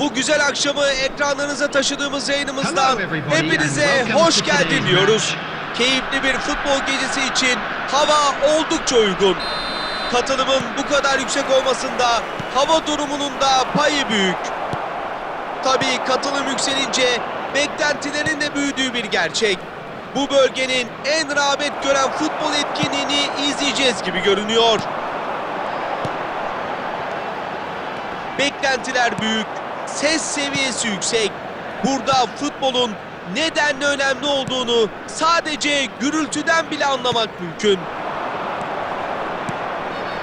Bu güzel akşamı ekranlarınıza taşıdığımız yayınımızdan hepinize hoş geldin diyoruz. Keyifli bir futbol gecesi için hava oldukça uygun. Katılımın bu kadar yüksek olmasında hava durumunun da payı büyük. Tabii katılım yükselince beklentilerin de büyüdüğü bir gerçek. Bu bölgenin en rağbet gören futbol etkinliğini izleyeceğiz gibi görünüyor. Beklentiler büyük, ses seviyesi yüksek. Burada futbolun nedenle önemli olduğunu sadece gürültüden bile anlamak mümkün.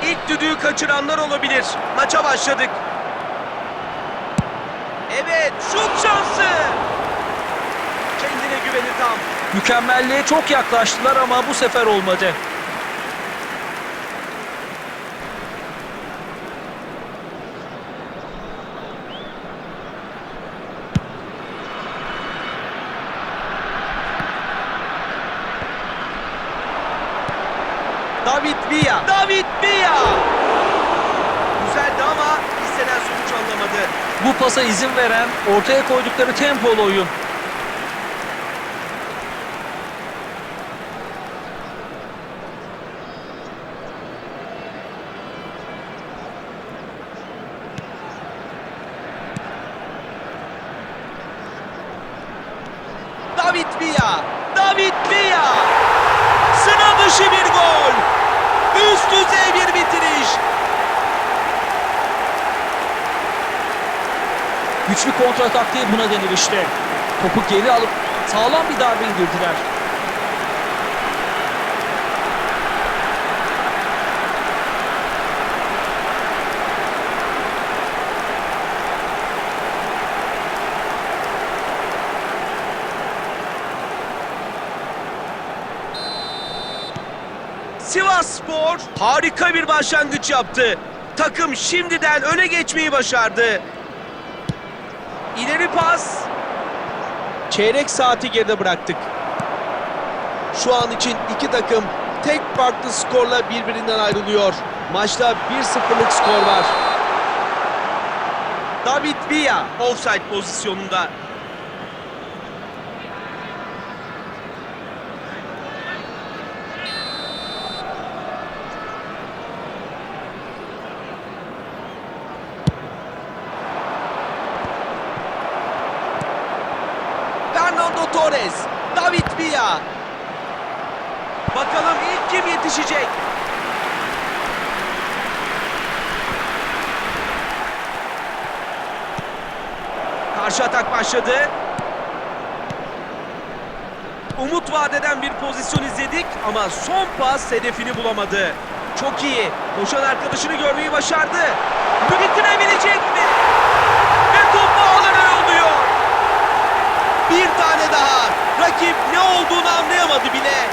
İlk düdüğü kaçıranlar olabilir. Maça başladık. Evet, şut şansı. Kendine güveni tam. Mükemmelliğe çok yaklaştılar ama bu sefer olmadı. David Villa. David Villa. Güzeldi ama istenen sonuç alınamadı. Bu pasa izin veren ortaya koydukları tempolu oyun. David Villa. David Villa. Sıra dışı bir gol. Bitiriş. Güçlü kontra taktiği buna denir işte. Topu geri alıp sağlam bir darbe indirdiler. Sivas Spor harika bir başlangıç yaptı. Takım şimdiden öne geçmeyi başardı. İleri pas. Çeyrek saati geride bıraktık. Şu an için iki takım tek farklı skorla birbirinden ayrılıyor. Maçta 1-0'lık skor var. David Villa offside pozisyonunda. Fernando Torres, David Villa. Bakalım ilk kim yetişecek? Karşı atak başladı. Umut vadeden bir pozisyon izledik ama son pas hedefini bulamadı. Çok iyi. Koşan arkadaşını görmeyi başardı. Bitirebilecek mi? Ve top ağlara yolluyor. Bir tane daha. Rakip ne olduğunu anlayamadı bile.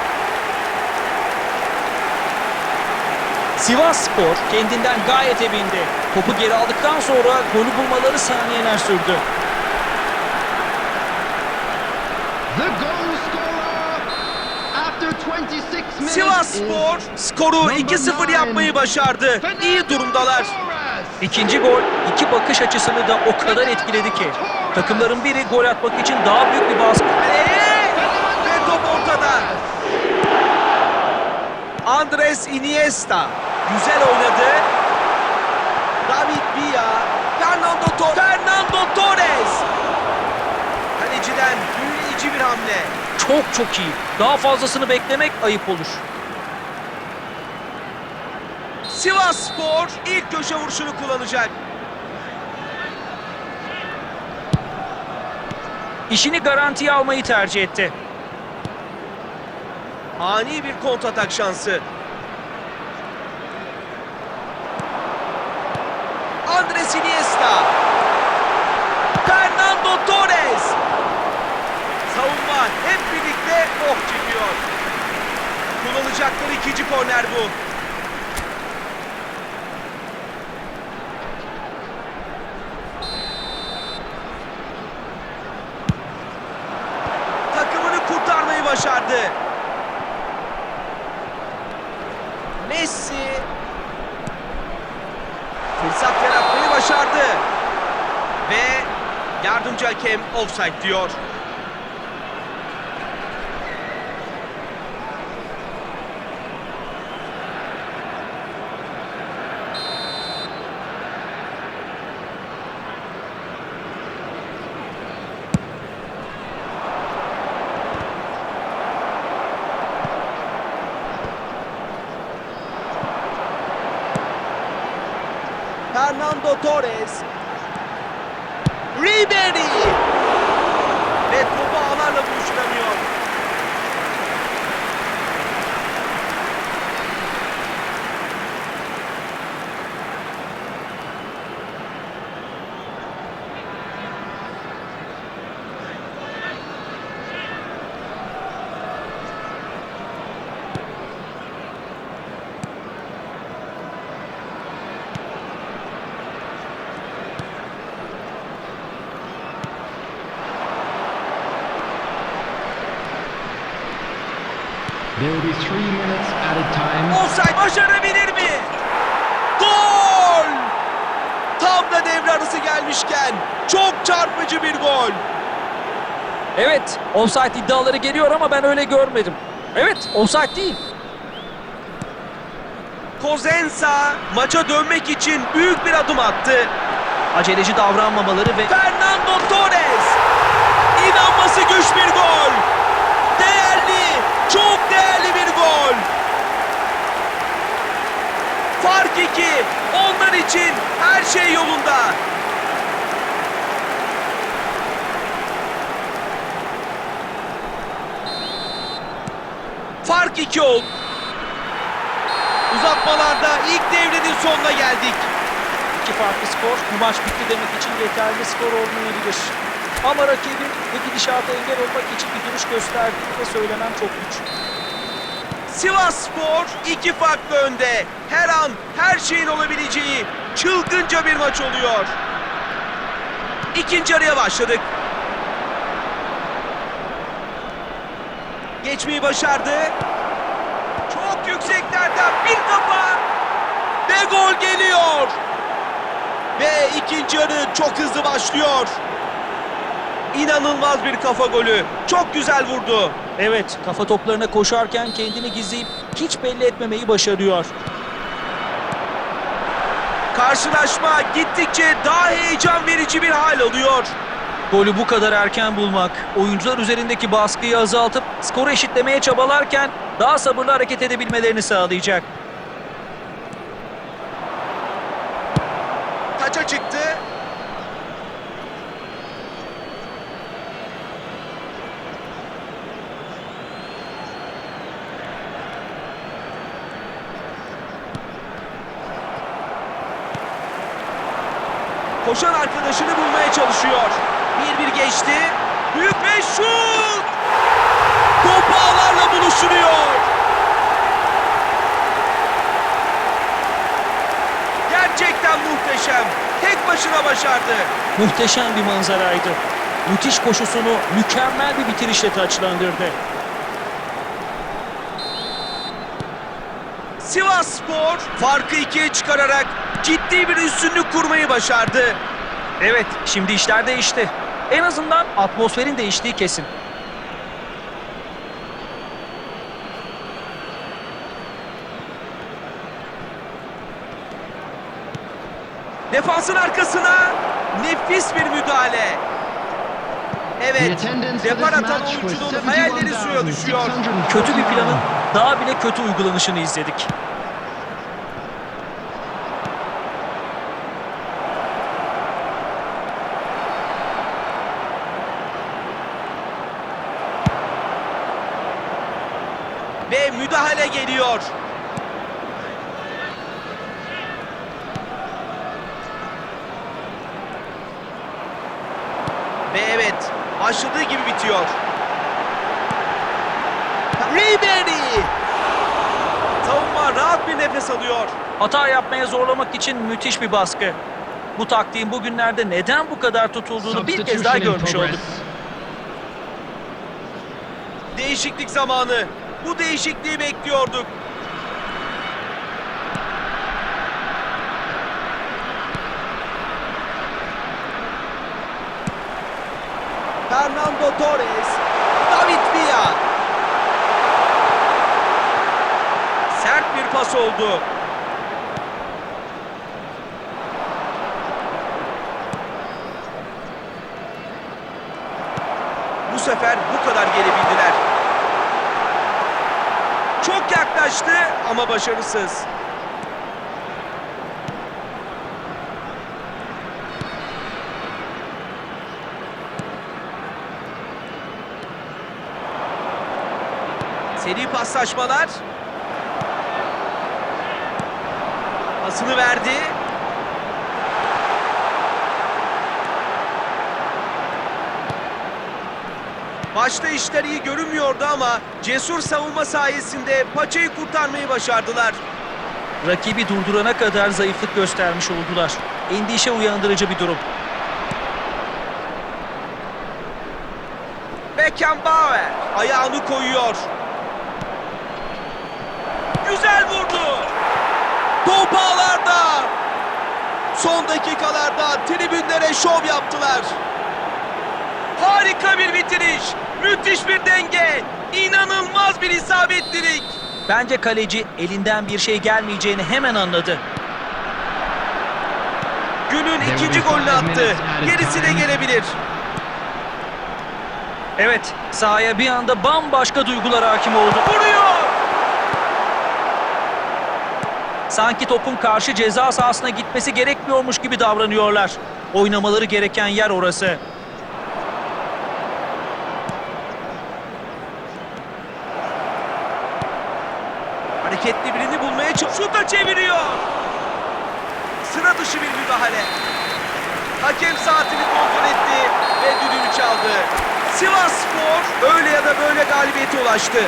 Sivas Spor kendinden gayet emindi. Topu geri aldıktan sonra golü bulmaları saniyeler sürdü. The goal scorer after 26 minutes Sivas Spor skoru 2-0 yapmayı başardı. İyi durumdalar. İkinci gol iki bakış açısını da o kadar etkiledi ki. Takımların biri gol atmak için daha büyük bir baskı. Ve top ortada. Andres Iniesta. Güzel oynadı. David Villa. Fernando Torres. Fernando Torres. Kaleciden büyüleyici bir hamle. Çok çok iyi. Daha fazlasını beklemek ayıp olur. Sivas Spor ilk köşe vuruşunu kullanacak. İşini garantiye almayı tercih etti. Ani bir kontratak şansı. Andres Iniesta. Fernando Torres. Savunma hep birlikte oh çekiyor. Kullanacakları ikinci korner bu. Takımını kurtarmayı başardı. Messi fırsat yaratmayı başardı. Ve Yardımcı hakem offside diyor. Fernando Torres. Ribery. Offside başarabilir mi? Gol! Tam da devre arası gelmişken çok çarpıcı bir gol. Evet, offside iddiaları geliyor ama ben öyle görmedim. Evet, offside değil. Kozensa maça dönmek için büyük bir adım attı. Aceleci davranmamaları ve Fernando Torres. İnanması güç bir gol. Değerli, çok değerli bir gol. Fark iki. Onlar için her şey yolunda. Fark iki oldu. Uzatmalarda ilk devrenin sonuna geldik. iki farklı skor bu maç bitti demek için yeterli skor olmayabilir. Ama rakibin bu gidişata engel olmak için bir duruş gösterdiğini de söylemem çok güç. Sivas Spor iki farklı önde. Her an her şeyin olabileceği çılgınca bir maç oluyor. İkinci araya başladık. Geçmeyi başardı. Çok yükseklerden bir kafa. Ve gol geliyor. Ve ikinci yarı çok hızlı başlıyor. İnanılmaz bir kafa golü. Çok güzel vurdu. Evet, kafa toplarına koşarken kendini gizleyip hiç belli etmemeyi başarıyor. Karşılaşma gittikçe daha heyecan verici bir hal alıyor. Golü bu kadar erken bulmak, oyuncular üzerindeki baskıyı azaltıp skoru eşitlemeye çabalarken daha sabırlı hareket edebilmelerini sağlayacak. Koşan arkadaşını bulmaya çalışıyor. Bir bir geçti. Büyük ve şut! Top ağlarla buluşturuyor. Gerçekten muhteşem. Tek başına başardı. Muhteşem bir manzaraydı. Müthiş koşusunu mükemmel bir bitirişle taçlandırdı. Sivas Spor farkı ikiye çıkararak ciddi bir üstünlük kurmayı başardı. Evet, şimdi işler değişti. En azından atmosferin değiştiği kesin. Defansın arkasına nefis bir müdahale. Evet, depar atan oyuncunun hayalleri suya düşüyor. 71,641. Kötü bir planın daha bile kötü uygulanışını izledik. Ve müdahale geliyor. Ve evet, başladığı gibi bitiyor. Ribery! Savunma rahat bir nefes alıyor. Hata yapmaya zorlamak için müthiş bir baskı. Bu taktiğin bugünlerde neden bu kadar tutulduğunu bir kez daha görmüş olduk. Değişiklik zamanı. Bu değişikliği bekliyorduk. Torres. David Villa. Sert bir pas oldu. Bu sefer bu kadar gelebildiler. Çok yaklaştı ama başarısız. Seri paslaşmalar. Pasını verdi. Başta işler iyi görünmüyordu ama cesur savunma sayesinde paçayı kurtarmayı başardılar. Rakibi durdurana kadar zayıflık göstermiş oldular. Endişe uyandırıcı bir durum. Beckenbauer ayağını koyuyor. Güzel vurdu. Top ağlarda. Son dakikalarda tribünlere şov yaptılar. Harika bir bitiriş. Müthiş bir denge. İnanılmaz bir isabetlilik. Bence kaleci elinden bir şey gelmeyeceğini hemen anladı. Günün ikinci golünü attı. Gerisi de gelebilir. Evet, sahaya bir anda bambaşka duygular hakim oldu. Vuruyor. Sanki topun karşı ceza sahasına gitmesi gerekmiyormuş gibi davranıyorlar. Oynamaları gereken yer orası. Hareketli birini bulmaya çalışıyor. Şuta çeviriyor. Sıra dışı bir müdahale. Hakem saatini kontrol etti ve düdüğünü çaldı. Sivas Spor öyle ya da böyle galibiyete ulaştı.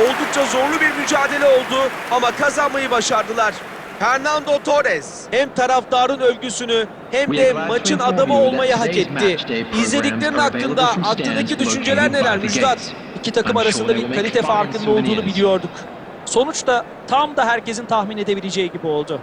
Oldukça zorlu bir mücadele oldu ama kazanmayı başardılar. Fernando Torres hem taraftarın övgüsünü hem de maçın adamı olmayı hak etti. İzlediklerin hakkında aklındaki düşünceler neler Müjdat? İki takım arasında bir kalite farkının olduğunu biliyorduk. Sonuç da tam da herkesin tahmin edebileceği gibi oldu.